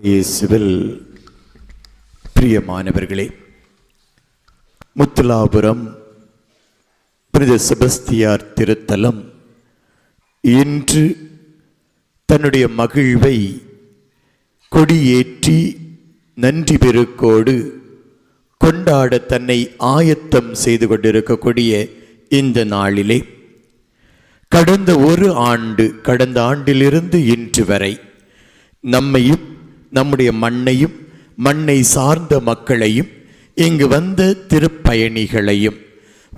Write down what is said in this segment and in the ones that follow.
இயேசுவில் பிரியமானவர்களே முத்துலாபுரம் புனித செபஸ்தியார் திருத்தலம் இன்று தன்னுடைய மகிழ்வை கொடியேற்றி நன்றி பெருக்கோடு கொண்டாட தன்னை ஆயத்தம் செய்து கொண்டிருக்கக்கூடிய இந்த நாளிலே கடந்த ஒரு ஆண்டு கடந்த ஆண்டிலிருந்து இன்று வரை நம்மையும் நம்முடைய மண்ணையும் மண்ணை சார்ந்த மக்களையும் இங்கு வந்த திருப்பயணிகளையும்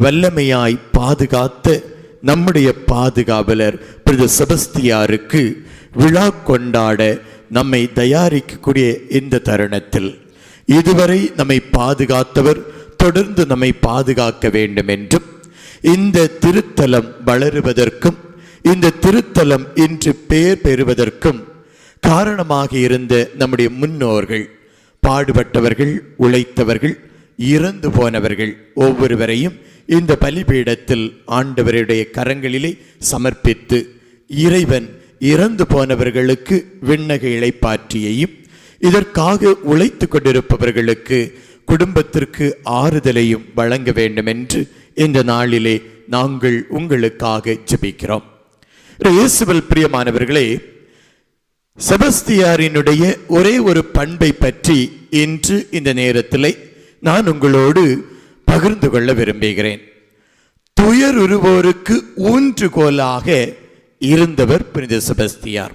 வல்லமையாய் பாதுகாத்த நம்முடைய பாதுகாவலர் பிரத செபஸ்தியாருக்கு விழா கொண்டாட நம்மை தயாரிக்கக்கூடிய இந்த தருணத்தில். இதுவரை நம்மை பாதுகாத்தவர் தொடர்ந்து நம்மை பாதுகாக்க வேண்டும் என்றும் இந்த திருத்தலம் வளருவதற்கும் இந்த திருத்தலம் இன்று பெயர் பெறுவதற்கும் காரணமாக இருந்த நம்முடைய முன்னோர்கள் பாடுபட்டவர்கள் உழைத்தவர்கள் இறந்து போனவர்கள் ஒவ்வொருவரையும் இந்த பலிபீடத்தில் ஆண்டவருடைய கரங்களிலே சமர்ப்பித்து இறைவன் இறந்து போனவர்களுக்கு விண்ணக இழைப்பாற்றியையும் இதற்காக உழைத்து கொண்டிருப்பவர்களுக்கு குடும்பத்திற்கு ஆறுதலையும் வழங்க வேண்டும் என்று இந்த நாளிலே நாங்கள் உங்களுக்காக ஜெபிக்கிறோம். இயேசுவல் பிரியமானவர்களே செபஸ்தியாரினுடைய ஒரே ஒரு பண்பை பற்றி இன்று இந்த நேரத்தில் நான் உங்களோடு பகிர்ந்து கொள்ள விரும்புகிறேன். துயருருவோருக்கு ஊன்றுகோலாக இருந்தவர் புனித செபஸ்தியார்.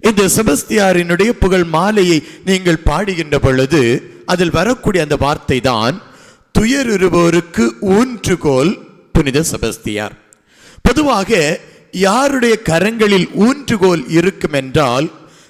இந்த செபஸ்தியாரினுடைய புகழ் மாலையை நீங்கள் பாடுகின்ற பொழுது அதில் வரக்கூடிய அந்த வார்த்தை தான் துயருருவோருக்கு ஊன்றுகோல் புனித செபஸ்தியார். பொதுவாக யாருடைய கரங்களில் ஊன்றுகோல் இருக்கும் என்றால்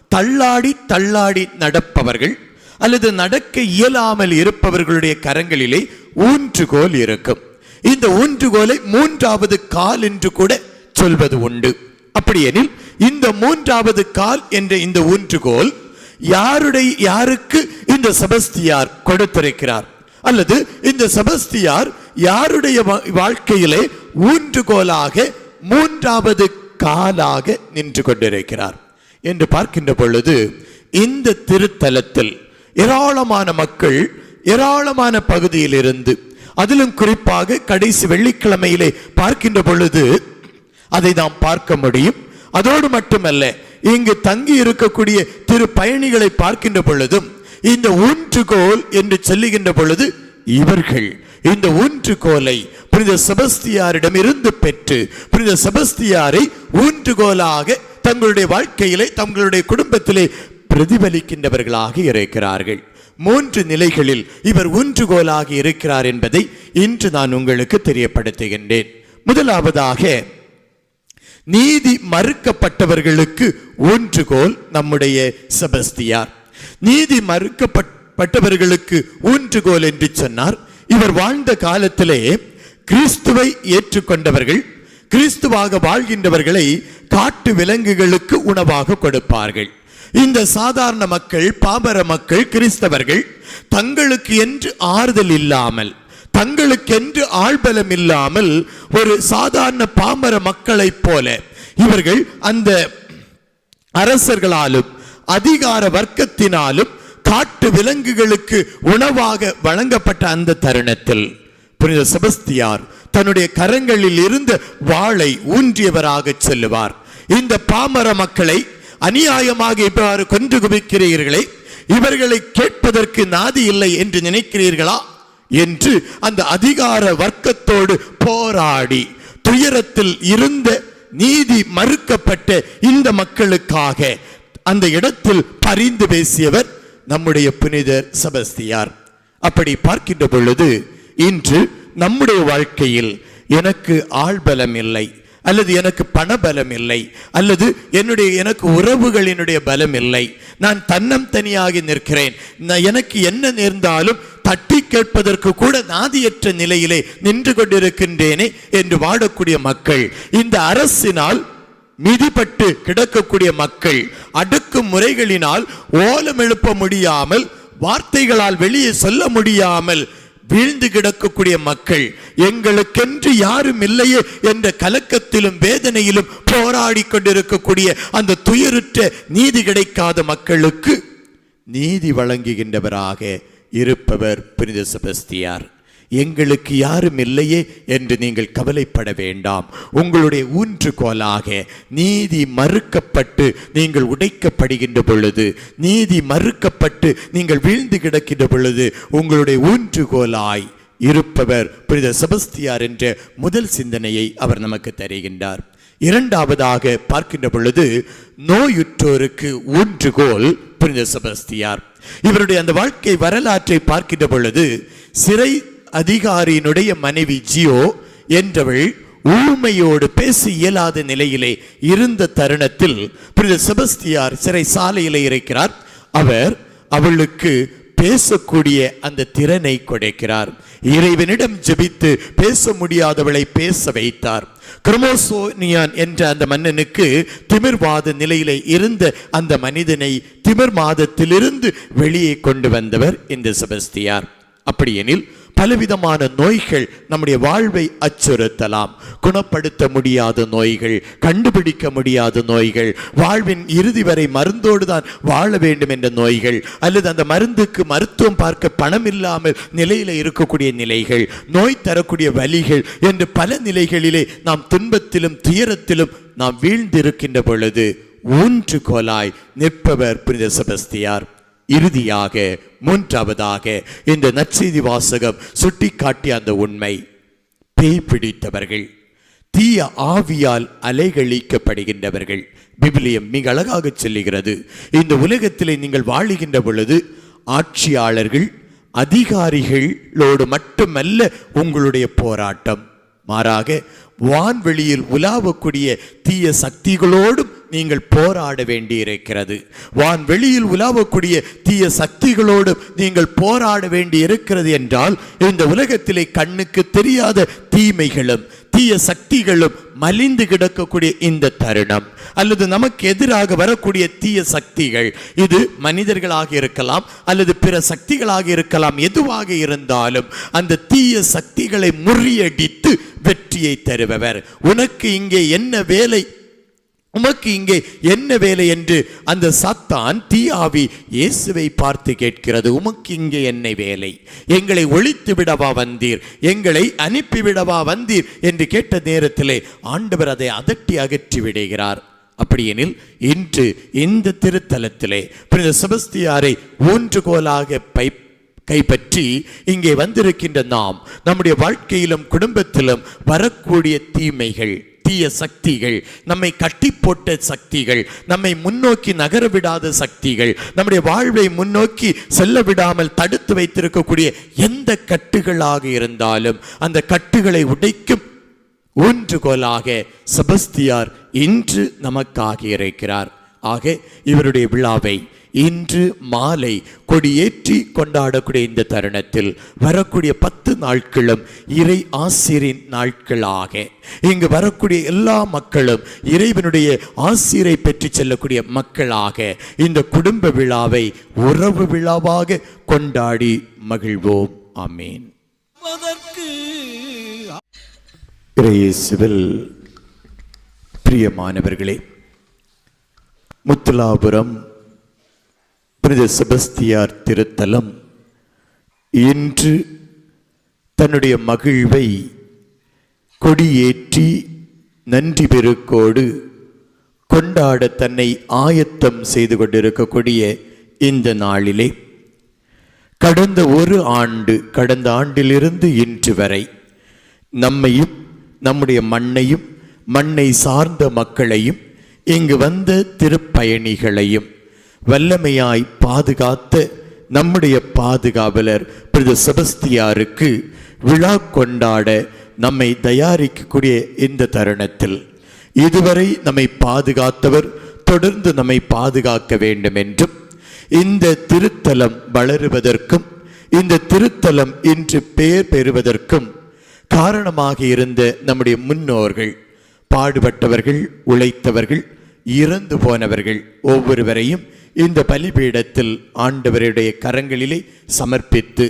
தள்ளாடி தள்ளாடி நடப்பவர்கள் அல்லது நடக்க இயலாமல் இருப்பவர்களுடைய கரங்களிலே ஊன்றுகோல் இருக்கும். இந்த ஊன்றுகோலை மூன்றாவது கால் என்று கூட சொல்வது உண்டு. அப்படியெனில் இந்த மூன்றாவது கால் என்ற இந்த ஊன்றுகோல் யாருடைய யாருக்கு இந்த செபஸ்தியார் கொடுத்திருக்கிறார்? அல்லது இந்த செபஸ்தியார் யாருடைய வாழ்க்கையிலே ஊன்றுகோலாக மூன்றாவது காலாக நின்று கொண்டிருக்கிறார்? என்று பார்க்கின்ற பொழுது இந்த திருத்தலத்தில் ஏராளமான மக்கள் ஏராளமான பகுதியிலிருந்து அதிலும் குறிப்பாக கடைசி வெள்ளிக்கிழமையிலே பார்க்கின்ற பொழுது அதை நாம் பார்க்க முடியும். அதோடு மட்டுமல்ல இங்கு தங்கி இருக்கக்கூடிய திரு பயணிகளை பார்க்கின்ற பொழுதும் இந்த ஊன்றுகோல் என்று சொல்லுகின்ற பொழுது இவர்கள் இந்த ஊன்றுகோலை புனித செபஸ்தியாரிடம் இருந்து பெற்று புனித செபஸ்தியாரை ஊன்றுகோலாக தங்களுடைய வாழ்க்கையிலே தங்களுடைய குடும்பத்திலே பிரதிபலிக்கின்றவர்களாக இருக்கிறார்கள். மூன்று நிலைகளில் இவர் ஊன்றுகோலாக இருக்கிறார் என்பதை இன்று நான் உங்களுக்கு தெரியப்படுத்துகின்றேன். முதலாவதாக நீதி மறுக்கப்பட்டவர்களுக்கு ஊன்றுகோல் நம்முடைய செபஸ்தியார். நீதி மறுக்கப்பட்டவர்களுக்கு ஊன்றுகோல் என்று சொன்னார். இவர் வாழ்ந்த காலத்திலே கிறிஸ்துவை ஏற்றுக்கொண்டவர்கள் கிறிஸ்துவாக வாழ்கின்றவர்களை காட்டு விலங்குகளுக்கு உணவாக கொடுப்பார்கள். இந்த சாதாரண மக்கள் பாபர மக்கள் கிறிஸ்தவர்கள் தங்களுக்கு என்று ஆறுதல் இல்லாமல் தங்களுக்கென்று ஆழ்பலம் இல்லாமல் ஒரு சாதாரண பாமர மக்களைப் போல இவர்கள் அந்த அரசர்களாலும் அதிகார வர்க்கத்தினாலும் காட்டு விலங்குகளுக்கு உணவாக வழங்கப்பட்ட அந்த தருணத்தில். புனித செபஸ்தியார் தன்னுடைய கரங்களில் இருந்து வாளை ஊன்றியவராக செல்லுவார். இந்த பாமர மக்களை அநியாயமாக இவ்வாறு கொன்று குவிக்கிறீர்களே இவர்களை கேட்பதற்கு நாதி இல்லை என்று நினைக்கிறீர்களா? என்று அந்த அதிகார வர்க்கத்தோடு போராடி துயரத்தில் இருந்த நீதி மறுக்கப்பட்ட இந்த மக்களுக்காக அந்த இடத்தில் பரிந்து பேசியவர் நம்முடைய புனிதர் செபஸ்தியார். அப்படி பார்க்கின்ற பொழுது இன்று நம்முடைய வாழ்க்கையில் எனக்கு ஆள்பலம் இல்லை அல்லது எனக்கு பணபலம் இல்லை அல்லது என்னுடைய எனக்கு உறவுகளினுடைய பலம் இல்லை. நான் தன்னம் தனியாக நிற்கிறேன். நான் எனக்கு என்ன நேர்ந்தாலும் தட்டி கேட்பதற்கு கூட நாதியற்ற நிலையிலே நின்று கொண்டிருக்கின்றேனே என்று வாடக்கூடிய மக்கள் இந்த அரசினால் மிதிப்பட்டு கிடக்கக்கூடிய மக்கள் அடுக்கும் முறைகளினால் ஓலம் எழுப்ப முடியாமல் வார்த்தைகளால் வெளியே சொல்ல முடியாமல் வீழ்ந்து கிடக்கக்கூடிய மக்கள் எங்களுக்கென்று யாரும் இல்லையே என்ற கலக்கத்திலும் வேதனையிலும் போராடி கொண்டிருக்கக்கூடிய அந்த துயருற்ற நீதி கிடைக்காத மக்களுக்கு நீதி வழங்குகின்றவராக இருப்பவர் புனித செபஸ்தியார். எங்களுக்கு யாரும் இல்லையே என்று நீங்கள் கவலைப்பட வேண்டாம். உங்களுடைய ஊன்றுகோலாக நீதி மறுக்கப்பட்டு நீங்கள் உடைக்கப்படுகின்ற பொழுது நீதி மறுக்கப்பட்டு நீங்கள் வீழ்ந்து கிடக்கின்ற பொழுது உங்களுடைய ஊன்றுகோலாய் இருப்பவர் புனித செபஸ்தியார் என்ற முதல் சிந்தனையை அவர் நமக்கு தருகின்றார். இரண்டாவதாக பார்க்கின்ற பொழுது நோயுற்றோருக்கு ஊன்றுகோல் புனித செபஸ்தியார். இவருடைய அந்த வாழ்க்கை வரலாற்றை பார்க்கின்ற பொழுது சிறை அதிகாரியினுடைய மனைவி ஜியோ என்றவள் ஊமையோடு பேச இயலாத நிலையிலே இருந்த தருணத்தில் புனித செபஸ்தியார் சிறை சாலையிலே இருக்கிறார். அவர் அவளுக்கு பேசக்கூடிய அந்த திறனை கொடைக்கிறார். இறைவனிடம் ஜெபித்து பேச முடியாதவளை பேச வைத்தார். கிரமோசோனியான் என்ற அந்த மன்னனுக்கு திமிர்வாத நிலையிலே இருந்த அந்த மனிதனை திமிர் மாதத்திலிருந்து வெளியே கொண்டு வந்தவர் இந்த செபஸ்தியார். அப்படியெனில் பலவிதமான நோய்கள் நம்முடைய வாழ்வை அச்சுறுத்தலாம். குணப்படுத்த முடியாத நோய்கள் கண்டுபிடிக்க முடியாத நோய்கள் வாழ்வின் இறுதி வரை மருந்தோடு தான் வாழ வேண்டும் என்ற நோய்கள் அல்லது அந்த மருந்துக்கு மருத்துவம் பார்க்க பணம் இல்லாமல் நிலையில இருக்கக்கூடிய நிலைகள் நோய் தரக்கூடிய வலிகள் என்று பல நிலைகளிலே நாம் துன்பத்திலும் துயரத்திலும் நாம் வீழ்ந்திருக்கின்ற பொழுது ஊன்று கோலாய் நிற்பவர் புனித செபஸ்தியார். இறுதியாக மூன்றாவதாக இந்த நற்செய்தி வாசகம் சுட்டிக்காட்டிய அந்த உண்மை. பேய் பிடித்தவர்கள் தீய ஆவியால் அலைகழிக்கப்படுகின்றவர்கள். பிபிலியம் மிக அழகாக சொல்லுகிறது. இந்த உலகத்திலே நீங்கள் வாழுகின்ற பொழுது ஆட்சியாளர்கள் அதிகாரிகளோடு மட்டுமல்ல உங்களுடைய போராட்டம். மாறாக வான்வெளியில் உலாவக்கூடிய தீய சக்திகளோடும் நீங்கள் போராட வேண்டியிருக்கிறது. வான்வெளியில் உலாவக்கூடிய தீய சக்திகளோடு நீங்கள் போராட வேண்டி இருக்கிறது என்றால் இந்த உலகத்திலே கண்ணுக்கு தெரியாத தீமைகளும் தீய சக்திகளும் மலிந்து கிடக்கக்கூடிய இந்த தருணம். அல்லது நமக்கு எதிராக வரக்கூடிய தீய சக்திகள். இது மனிதர்களாக இருக்கலாம் அல்லது பிற சக்திகளாக இருக்கலாம் எதுவாக இருந்தாலும் அந்த தீய சக்திகளை முறியடித்து வெற்றியை தருபவர். உனக்கு இங்கே என்ன வேலை உமக்கு இங்கே என்ன வேலை என்று அந்த சத்தான் தீயாவி இயேசுவை பார்த்து கேட்கிறது. உமக்கு இங்கே என்ன வேலை? எங்களை ஒழித்து விடவா வந்தீர்? எங்களை அனுப்பிவிடவா வந்தீர்? என்று கேட்ட நேரத்திலே ஆண்டவர் அதை அதட்டி அகற்றி விடுகிறார். அப்படியெனில் இன்று இந்த திருத்தலத்திலே புனித செபஸ்தியாரை ஊன்றுகோலாக பை கைப்பற்றி இங்கே வந்திருக்கின்ற நாம் நம்முடைய வாழ்க்கையிலும் குடும்பத்திலும் வரக்கூடிய தீமைகள் தீய சக்திகள் நம்மை கட்டி போட்ட சக்திகள் நம்மை முன்னோக்கி நகர விடாத சக்திகள் நம்முடைய வாழ்வை முன்னோக்கி செல்ல விடாமல் தடுத்து வைத்திருக்கக்கூடிய எந்த கட்டுகளாக இருந்தாலும் அந்த கட்டுகளை உடைக்கும் ஊன்றுகோலாக செபஸ்தியார் இன்று நமக்காக இருக்கிறார். ஆக இவருடைய விழாவை இன்று மாலை கொடியேற்றி கொண்டாடக்கூடிய இந்த தருணத்தில் வரக்கூடிய பத்து நாட்களும் இறை ஆசிரின் நாட்களாக. இங்கு வரக்கூடிய எல்லா மக்களும் இறைவனுடைய ஆசிரை பெற்று செல்லக்கூடிய மக்களாக இந்த குடும்ப விழாவை உறவு விழாவாக கொண்டாடி மகிழ்வோம். ஆமீன். இயேசுவில் பிரியமானவர்களே முத்துலாபுரம் புனித செபஸ்தியார் திருத்தலம். இன்று தன்னுடைய மகிழ்வை கொடியேற்றி நன்றி பெருக்கோடு கொண்டாட தன்னை ஆயத்தம் செய்து கொண்டிருக்கக்கூடிய இந்த நாளிலே கடந்த ஒரு ஆண்டு கடந்த ஆண்டிலிருந்து இன்று வரை நம்மையும் நம்முடைய மண்ணையும் மண்ணை சார்ந்த மக்களையும் இங்கு வந்த திருப்பயணிகளையும் வல்லமையாய் பாதுகாத்த நம்முடைய பாதுகாவலர் பிரத செபஸ்தியாருக்கு விழா கொண்டாட நம்மை தயாரிக்கக்கூடிய இந்த தருணத்தில். இதுவரை நம்மை பாதுகாத்தவர் தொடர்ந்து நம்மை பாதுகாக்க வேண்டும் என்றும் இந்த திருத்தலம் வளருவதற்கும் இந்த திருத்தலம் இன்று பெயர் பெறுவதற்கும் காரணமாக இருந்த நம்முடைய முன்னோர்கள் பாடுபட்டவர்கள் உழைத்தவர்கள் இறந்து போனவர்கள் ஒவ்வொருவரையும் இந்த பலிபீடத்தில் ஆண்டவருடைய கரங்களிலே சமர்ப்பித்து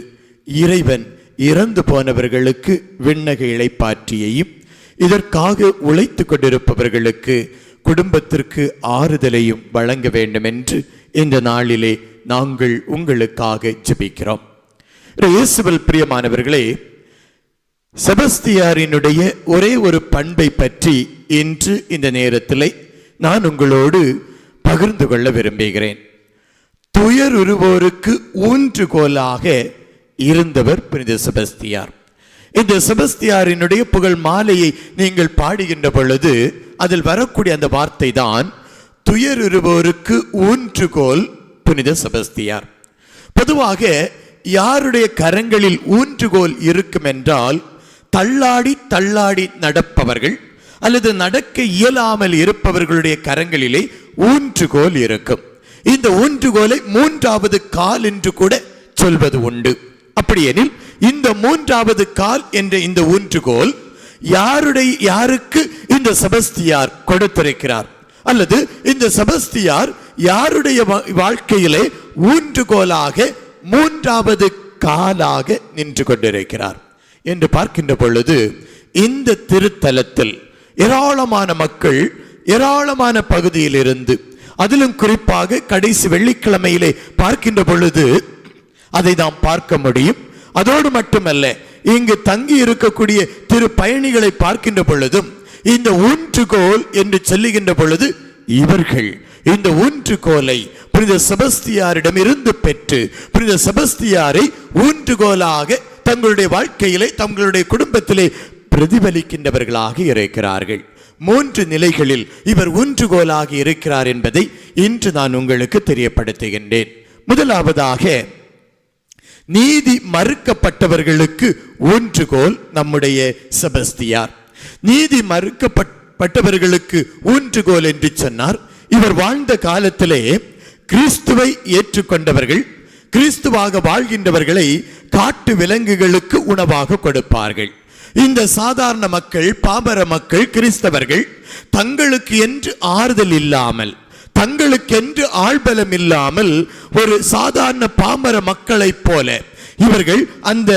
இறைவன் இறந்து போனவர்களுக்கு விண்ணக இழைப்பாற்றியையும் இதற்காக உழைத்து கொண்டிருப்பவர்களுக்கு குடும்பத்திற்கு ஆறுதலையும் வழங்க வேண்டும் என்று இந்த நாளிலே நாங்கள் உங்களுக்காக ஜபிக்கிறோம். இயேசுவல் பிரியமானவர்களே செபஸ்தியாரினுடைய ஒரே ஒரு பண்பை பற்றி இன்று இந்த நேரத்தில் நான் உங்களோடு பகிர்ந்து கொள்ள விரும்புகிறேன். துயருருவோருக்கு ஊன்றுகோலாக இருந்தவர் புனித செபஸ்தியார். இந்த செபஸ்தியாரினுடைய புகழ் மாலையை நீங்கள் பாடுகின்ற பொழுது அதில் வரக்கூடிய அந்த வார்த்தை தான் துயருருவோருக்கு ஊன்றுகோல் புனித செபஸ்தியார். பொதுவாக யாருடைய கரங்களில் ஊன்றுகோல் இருக்கும் என்றால் தள்ளாடி தள்ளாடி நடப்பவர்கள் அல்லது நடக்க இயலாமல் இருப்பவர்களுடைய கரங்களிலே ஊன்றுகோல் இருக்கும். இந்த ஊன்றுகோலை மூன்றாவது கால் என்று கூட சொல்வது உண்டு. அப்படியெனில் இந்த மூன்றாவது கால் என்ற இந்த ஊன்றுகோல் யாருடைய யாருக்கு இந்த செபஸ்தியார் கொடுத்திருக்கிறார்? அல்லது இந்த செபஸ்தியார் யாருடைய வா- வாழ்க்கையிலே ஊன்றுகோலாக மூன்றாவது காலாக நின்று கொண்டிருக்கிறார்? என்று பார்க்கின்ற பொழுது இந்த திருத்தலத்தில் ஏராளமான மக்கள் ஏராளமான பகுதியிலிருந்து அதிலும் குறிப்பாக கடைசி வெள்ளிக்கிழமையிலே பார்க்கின்ற பொழுது அதை நாம் பார்க்க முடியும். அதோடு மட்டுமல்ல இங்கு தங்கி இருக்கக்கூடிய திரு பயணிகளை பார்க்கின்ற பொழுதும் இந்த ஊன்றுகோல் என்று சொல்லுகின்ற பொழுது இவர்கள் இந்த ஊன்றுகோலை புனித செபஸ்தியாரிடம் இருந்து பெற்று புனித செபஸ்தியாரை ஊன்றுகோலாக தங்களுடைய வாழ்க்கையிலே தங்களுடைய குடும்பத்திலே பிரதிபலிக்கின்றவர்களாக இருக்கிறார்கள். மூன்று நிலைகளில் இவர் ஒன்றுகோலாக இருக்கிறார் என்பதை இன்று நான் உங்களுக்கு தெரியப்படுத்துகின்றேன். முதலாவதாக நீதி மறுக்கப்பட்டவர்களுக்கு ஊன்றுகோல் நம்முடைய செபஸ்தியார். நீதி மறுக்கப்பட்டவர்களுக்கு ஊன்றுகோல் என்று சொன்னார். இவர் வாழ்ந்த காலத்திலே கிறிஸ்துவை ஏற்றுக்கொண்டவர்கள் கிறிஸ்துவாக வாழ்கின்றவர்களை காட்டு விலங்குகளுக்கு உணவாக கொடுப்பார்கள். இந்த சாதாரண மக்கள் பாமர மக்கள் கிறிஸ்தவர்கள் தங்களுக்கு என்று ஆறுதல் இல்லாமல் தங்களுக்கென்று ஆள்பலம் இல்லாமல் ஒரு சாதாரண பாமர மக்களைப் போல இவர்கள் அந்த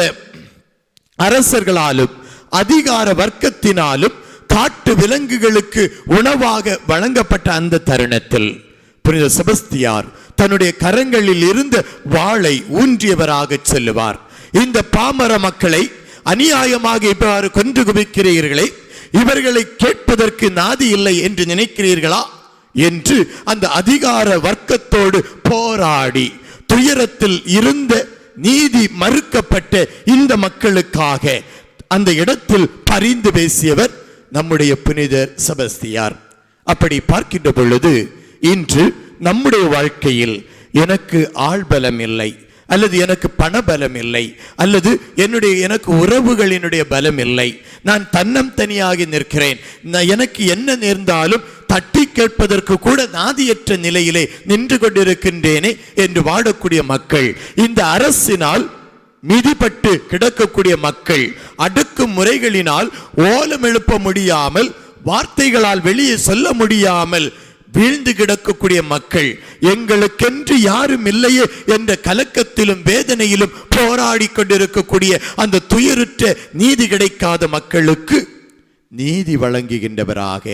அரசர்களாலும் அதிகார வர்க்கத்தினாலும் காட்டு விலங்குகளுக்கு உணவாக வழங்கப்பட்ட அந்த தருணத்தில் புனித செபஸ்தியார் தன்னுடைய கரங்களில் இருந்த வாளை ஊன்றியவராக செல்லுவார். இந்த பாமர மக்களை அநியாயமாக இவ்வாறு கொன்று குவிக்கிறீர்களே இவர்களை கேட்பதற்கு நாதி இல்லை என்று நினைக்கிறீர்களா? என்று அந்த அதிகார வர்க்கத்தோடு போராடி துயரத்தில் இருந்த நீதி மறுக்கப்பட்ட இந்த மக்களுக்காக அந்த இடத்தில் பரிந்து பேசியவர் நம்முடைய புனிதர் செபஸ்தியார். அப்படி பார்க்கின்ற பொழுது இன்று நம்முடைய வாழ்க்கையில் எனக்கு ஆள்பலம் இல்லை. அல்லது எனக்கு பண பலம் இல்லை அல்லது என்னுடைய எனக்கு உறவுகளினுடைய பலம் இல்லை நான் தன்னம் தனியாக நிற்கிறேன் எனக்கு என்ன நேர்ந்தாலும் தட்டி கேட்பதற்கு கூட நாதியற்ற நிலையிலே நின்று கொண்டிருக்கின்றேனே என்று வாழக்கூடிய மக்கள் இந்த அரசினால் மிதிப்பட்டு கிடக்கக்கூடிய மக்கள் அடுக்கும் முறைகளினால் ஓலம் எழுப்ப முடியாமல் வார்த்தைகளால் வெளியே சொல்ல முடியாமல் வீழ்ந்து கிடக்கக்கூடிய மக்கள் எங்களுக்கென்று யாரும் இல்லையே என்ற கலக்கத்திலும் வேதனையிலும் போராடி கொண்டிருக்கக்கூடிய அந்த துயருற்ற நீதி கிடைக்காத மக்களுக்கு நீதி வழங்குகின்றவராக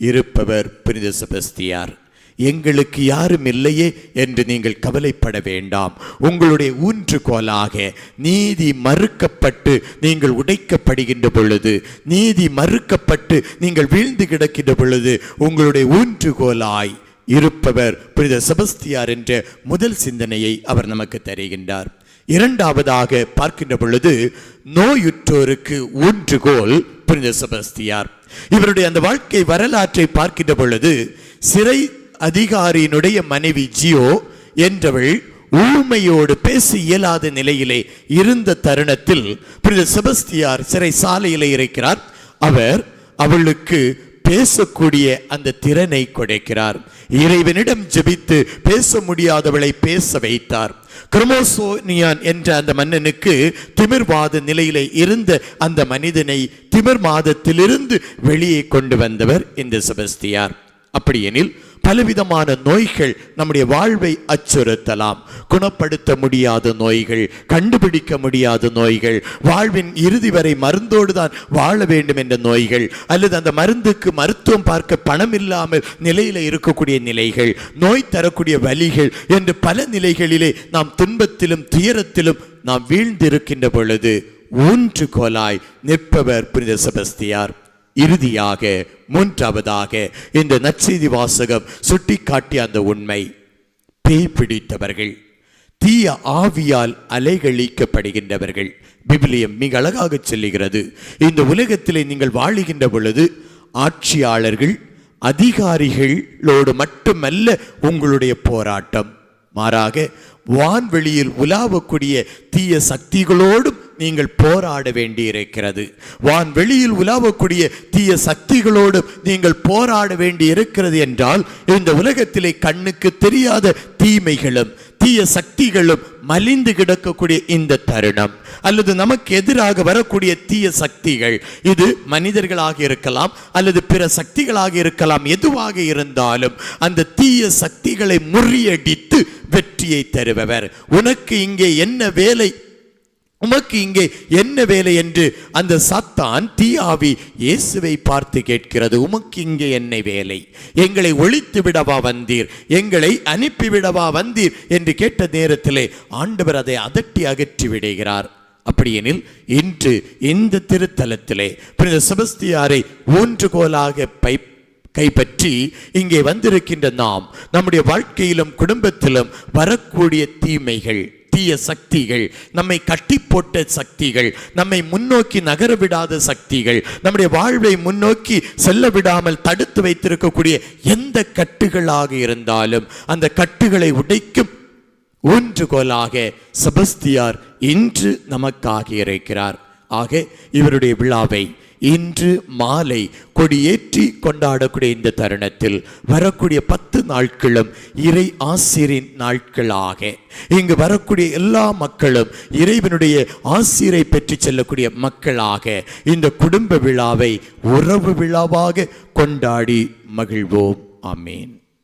இருப்பவர் புனித செபஸ்தியார். எங்களுக்கு யாரும் இல்லையே என்று நீங்கள் கவலைப்பட வேண்டாம். உங்களுடைய ஊன்றுகோலாக நீதி மறுக்கப்பட்டு நீங்கள் உடைக்கப்படுகின்ற பொழுது நீதி மறுக்கப்பட்டு நீங்கள் வீழ்ந்து கிடக்கின்ற பொழுது உங்களுடைய ஊன்றுகோலாய் இருப்பவர் புனித செபஸ்தியார் என்ற முதல் சிந்தனையை அவர் நமக்கு தருகின்றார். இரண்டாவதாக பார்க்கின்ற பொழுது நோயுற்றோருக்கு ஊன்றுகோல் புனித செபஸ்தியார். இவருடைய அந்த வாழ்க்கை வரலாற்றை பார்க்கின்ற பொழுது சிறை அதிகாரியினுடைய மனைவி ஜியோ என்றவள் ஊமையோடு பேச இயலாத நிலையிலே இருந்த தருணத்தில் புனித செபஸ்தியார் சிறை சாலையிலே இருக்கிறார். அவர் அவளுக்கு பேசக்கூடிய அந்த திறனை கொடைக்கிறார். இறைவனிடம் ஜெபித்து பேச முடியாதவளை பேச வைத்தார். குரோமோசோனியான் என்ற அந்த மன்னனுக்கு திமிர்வாத நிலையிலே இருந்த அந்த மனிதனை திமிர் மாதத்திலிருந்து வெளியே கொண்டு வந்தவர் இந்த செபஸ்தியார். அப்படியெனில் பலவிதமான நோய்கள் நம்முடைய வாழ்வை அச்சுறுத்தலாம். குணப்படுத்த முடியாத நோய்கள் கண்டுபிடிக்க முடியாத நோய்கள் வாழ்வின் இறுதி வரை மருந்தோடு தான் வாழ வேண்டும் என்ற நோய்கள் அல்லது அந்த மருந்துக்கு மருத்துவம் பார்க்க பணம் இல்லாமல் நிலையில இருக்கக்கூடிய நிலைகள் நோய் தரக்கூடிய வலிகள் என்று பல நிலைகளிலே நாம் துன்பத்திலும் துயரத்திலும் நாம் வீழ்ந்திருக்கின்ற பொழுது ஊன்று கோலாய் நிற்பவர் புனித செபஸ்தியார். இறுதியாக மூன்றாவதாக இந்த நற்செய்தி வாசகம் சுட்டிக்காட்டிய அந்த உண்மை. பேய் பிடித்தவர்கள் தீய ஆவியால் அலைகழிக்கப்படுகின்றவர்கள். விபிலியம் மிக அழகாக சொல்லுகிறது. இந்த உலகத்திலே நீங்கள் வாழுகின்ற பொழுது ஆட்சியாளர்கள் அதிகாரிகளோடு மட்டுமல்ல உங்களுடைய போராட்டம். மாறாக வான்வெளியில் உலாவக்கூடிய தீய சக்திகளோடும் நீங்கள் போராட வேண்டியிருக்கிறது. வான்வெளியில் உலாவக்கூடிய தீய சக்திகளோடு நீங்கள் போராட வேண்டி இருக்கிறது என்றால் இந்த உலகத்திலே கண்ணுக்கு தெரியாத தீமைகளும் தீய சக்திகளும் மலிந்து கிடக்கக்கூடிய இந்த தருணம். அல்லது நமக்கு எதிராக வரக்கூடிய தீய சக்திகள் இது மனிதர்களாக இருக்கலாம் அல்லது பிற சக்திகளாக இருக்கலாம் எதுவாக இருந்தாலும் அந்த தீய சக்திகளை முறியடித்து வெற்றியை தருபவர். உனக்கு இங்கே என்ன வேலை உமக்கு இங்கே என்ன வேலை என்று அந்த சத்தான் தீயாவி இயேசுவை பார்த்து கேட்கிறது. உமக்கு இங்கே என்ன வேலை? எங்களை ஒழித்து விடவா வந்தீர்? எங்களை அனுப்பிவிடவா வந்தீர்? என்று கேட்ட நேரத்திலே ஆண்டவர் அதை அதட்டி அகற்றி விடுகிறார். அப்படியெனில் இன்று இந்த திருத்தலத்திலே புனித செபஸ்தியாரை ஊன்றுகோலாக பை கைப்பற்றி இங்கே வந்திருக்கின்ற நாம் நம்முடைய வாழ்க்கையிலும் குடும்பத்திலும் வரக்கூடிய தீமைகள் தீய சக்திகள் நம்மை கட்டி போட்ட சக்திகள் நம்மை முன்னோக்கி நகர விடாத சக்திகள் நம்முடைய வாழ்வை முன்னோக்கி செல்ல விடாமல் தடுத்து வைத்திருக்கக்கூடிய எந்த கட்டுகளாக இருந்தாலும் அந்த கட்டுகளை உடைக்கும் ஊன்றுகோலாக செபஸ்தியார் இன்று நமக்காக இருக்கிறார். ஆக இவருடைய விழாவை இன்று மாலை கொடியேற்றி கொண்டாடக்கூடிய இந்த தருணத்தில் வரக்கூடிய பத்து நாட்களும் இறை ஆசிரின் நாட்களாக. இங்கு வரக்கூடிய எல்லா மக்களும் இறைவனுடைய ஆசிரை பெற்று செல்லக்கூடிய மக்களாக இந்த குடும்ப விழாவை உறவு விழாவாக கொண்டாடி மகிழ்வோம். ஆமீன்.